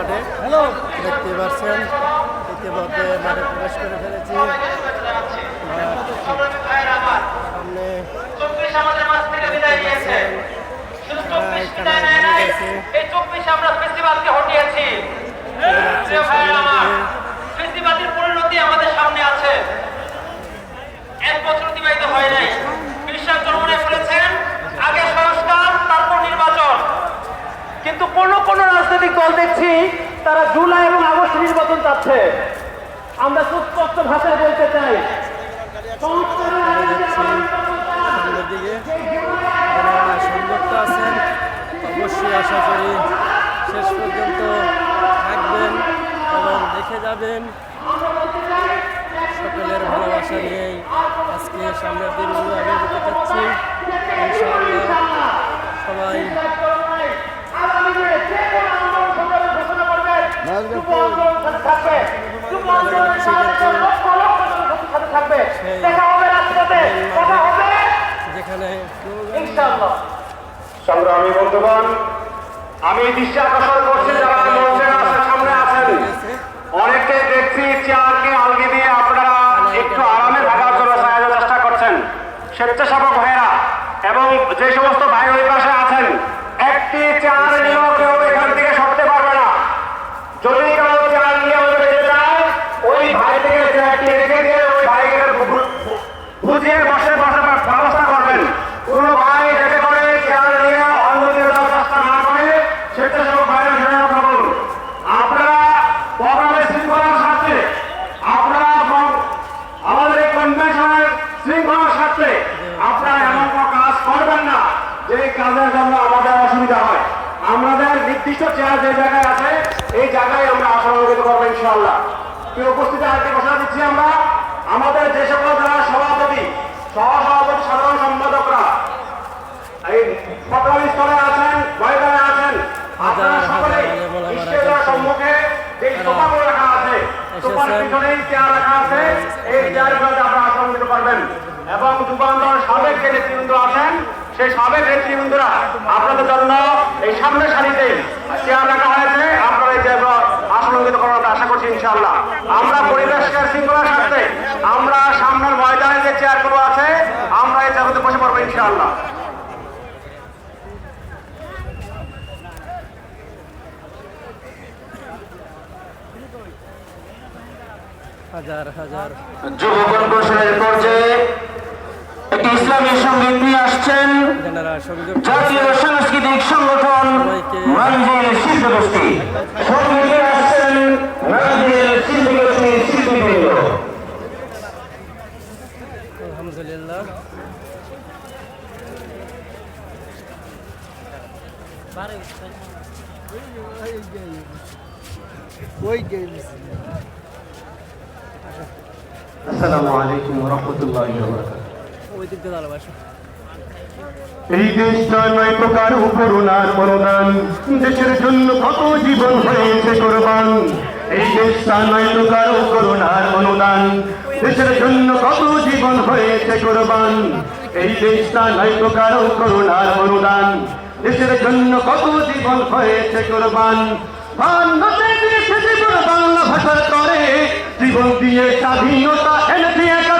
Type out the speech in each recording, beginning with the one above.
মাঠে। দেখতে পাচ্ছেন ইতিমধ্যে মাঠে প্রবেশ করে ফেলেছি। সামনে চব্বিশে আমরা ফেস্টিভ্যালকে হটিয়েছি। ফেস্টিভ্যালের পরিণতি আমাদের সামনে আছে এক বছর অতিবাহিত হয় নাই বিশ্বাস জনমনে ফেলেছেন আগে সংস্কার তারপর নির্বাচন কিন্তু কোন কোন রাজনৈতিক দল দেখছি, তারা জুলাই এবং আগস্ট নির্বাচন চাচ্ছে। আমরা সুস্পষ্ট ভাষায় বলতে চাই আছেন অবশ্যই শেষ পর্যন্ত থাকবেন এবং দেখে যাবেন। সকলের ভালোবাসা আজকে সামনের দিনগুলো আগে যেতে চাচ্ছি সবাই আগামী দিনে যে কোনো আন্দোলন সংগ্রামের ঘোষণা করবেন যুব আন্দোলন সাথে থাকবে যুব আন্দোলনের সাথে লক্ষ লক্ষ জনগণ সাথে থাকবে দেখা হবে রাজপথে কথা হবে যেখানে ইনশাআল্লাহ সংগ্রামী বন্ধুগণ আমি দৃষ্টি আকর্ষণ করছি যারা মঞ্চে আছে, সামনে আছেন অনেককে দেখছি চেয়ারকে আলগি দিয়ে আপনারা একটু আরামে থাকার জন্য সাহায্য চেষ্টা করছেন স্বেচ্ছাসেবক ভাইরা এবং যে সমস্ত ভাই ওই পাশে আছেন একটি চেয়ার নিয়েও কেউ এখান থেকে সরতে পারবে না যদি কারও চেয়ার নিয়ে ওই বেঁচে যায় ওই ভাই থেকে চেয়ারটি রেখে দিয়ে ওই ভাইকে বু- বু- বুঝিয়ে বসে বসে ব্যবস্থা করবেন কোন ভাই যাতে করে চেয়ার নিয়ে অন্যদের ব্যবস্থা না করে স্বেচ্ছাসেবক ভাইরা সেটা করুন আপনারা প্রোগ্রামের শৃঙ্খলার স্বার্থে আপনারা ব- আমাদের এই কনভেনশনের শৃঙ্খলার স্বার্থে আপনারা এমন কোনো কাজ করবেন না কাজের জন্য আমাদের অসুবিধা হয়। আমাদের নির্দিষ্ট চেয়ার যে জায়গায় আছে এই জায়গায় আমরা আসন অলঙ্কৃত করব ইনশাআল্লাহ। কি উপস্থিতি আরেকটি ঘোষণা দিচ্ছি আমরা। আমাদের যে সকল যারা সভাপতি সহসভাপতি সাধারণ সম্পাদকরা এই পটল স্তরে আছেন ময়দানে আছেন আপনারা ওলামারা স্টেজের সম্মুখে যে সোফাগুলো রাখা আছে সোফার। পিছনেই চেয়ার রাখা আছে এই চেয়ারগুলোতে আপনারা আসন নিতে পারবেন এবং যুবান্দর সাবেক যে নেতৃবৃন্দ আছেন সেই সাবেক নেতৃবৃন্দরা আপনাদের জন্য এই সামনের সারিতে চেয়ার রাখা হয়েছে। আপনারা এই চেয়ার আসন করার আশা করছি ইনশাল্লাহ আমরা পরিবেশকে শৃঙ্খলার সাথে আমরা সামনের ময়দানে যে চেয়ারগুলো আছে আমরা এই জায়গাতে বসে পড়ব ইনশাল্লাহ হাজার হাজার। ঘোষণের পর্যায়ে একটি ইসলামী সংগীত নিয়ে আসছেন জাতীয় সাংস্কৃতিক সংগঠন মানজিল শিল্পগোষ্ঠী সঙ্গীতে আসছেন মানজিল শিল্পগোষ্ঠী শিল্পীবৃন্দ আলহামদুলিল্লাহ। আসসালামু আলাইকুম রহমতুল্লাহ ওই ভালোবাসো। এই দেশটা নয় প্রকার করুণার মনোদান। দেশের জন্য কত জীবন হয়েছে কোরবান। এই দেশটা নয় প্রকার করুণার মনোদান। দেশের জন্য কত জীবন হয়েছে কোরবান। এই দেশটা নয় প্রকার করুণার মনোদান। দেশের জন্য কত জীবন হয়েছে কোরবান। বাংলা ভাষার তরে। জীবন দিয়ে স্বাধীনতা এনেছে একাত্তরে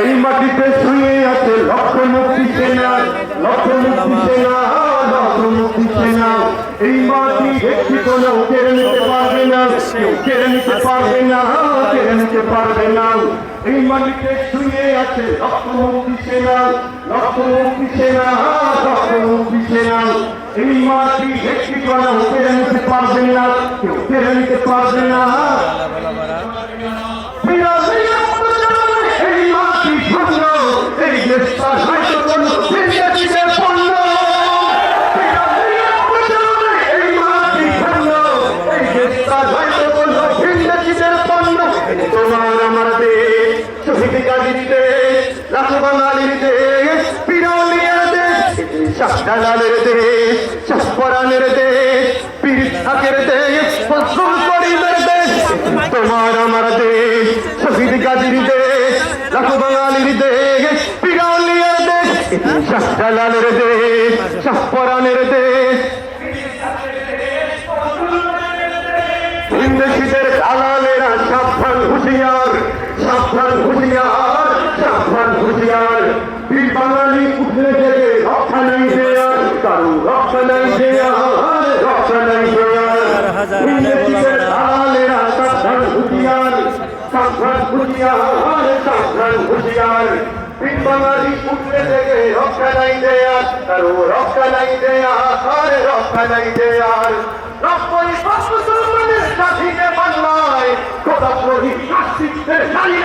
এই মাটিতে শুয়ে আছে লক্ষ মুক্তি সেনা লক্ষ মুক্তি সেনা লক্ষ মুক্তি সেনা এই মাটি একটি কোনো কেড়ে নিতে পারবে না কেড়ে নিতে পারবে না কেড়ে নিতে পারবে না। এই মাটিতে শুয়ে আছে লক্ষ মুক্তি সেনা লক্ষ মুক্তি সেনা লক্ষ মুক্তি সেনা এই মাটি একটি কোনো কেড়ে নিতে পারবে না কেড়ে নিতে পারবে না। তোমার আমার দেশ, শহীদ গাজীর দেশ, লাখো বাঙালির দেশ পিরালিয়ার দেশ শাহজালালের দেশ শাহপরানের দেশ দেশ শাহজালালের দেশ শাহপরানের দেশ ইংরেজিদের দালালেরা সাবধান হুঁশিয়ার সাবধান হুঁশিয়ার সাবধান হুঁশিয়ার। বীর বাঙালি উঠলে জেগে রক্ষা নাই দেয়ার কারও রক্ষা নাই দেয়ার রক্ষা নাই দেয়ার আলে দালালেরা সাবধান হুঁশিয়ার সাবধান হুঁশিয়ার। সাবধান হুঁশিয়ার বাঙালি উঠলে জেগে রক্ষা নাই দেয়ার কারও রক্ষা নাই দেয়ার রক্ষা নাই দেয়ার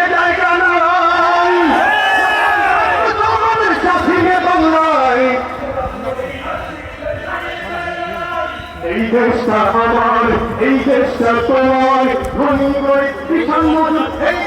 জায়গা নাই মুসলমানের বাংলায় এই দেশটা আমার, এই দেশটা তোমার। ধনী এই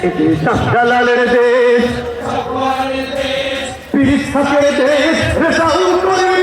এটি শাহজালালের দেশ পীর থাকের দেশ রেসাউল করে